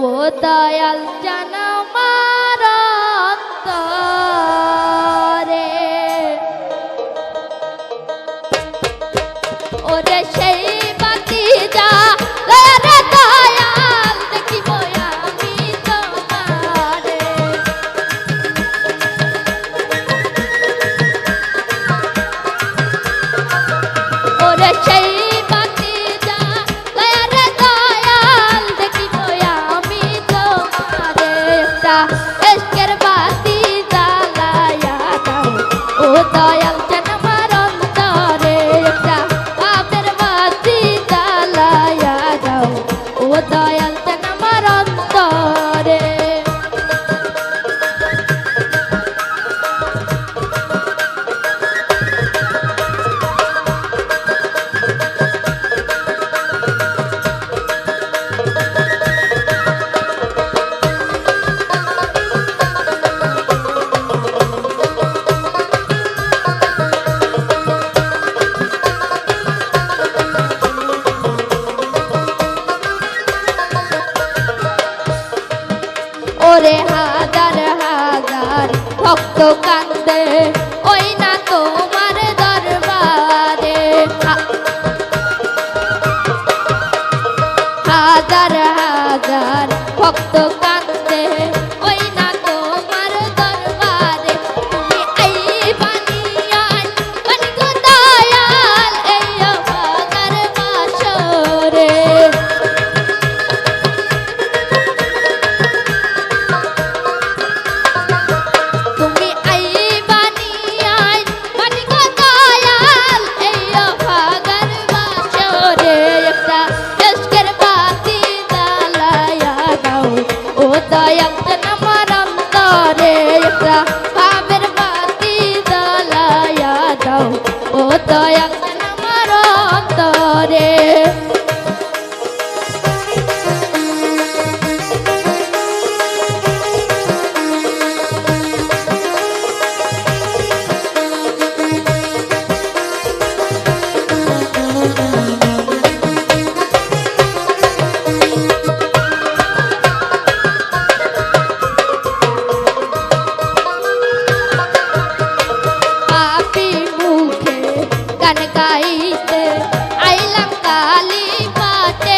ও দয়াল জানামার রে ওরে সেই ভক্ত কান্দে ওই না তোমার দরবারে। হাজার হাজার ভক্ত 都要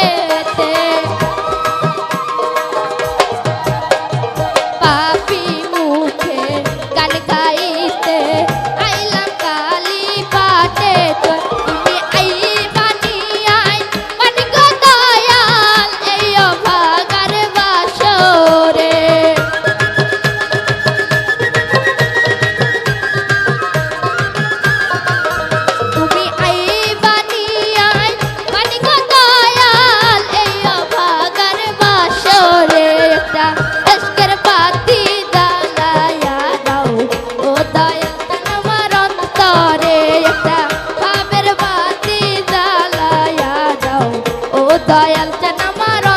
Yeah. দয়াল চান আমার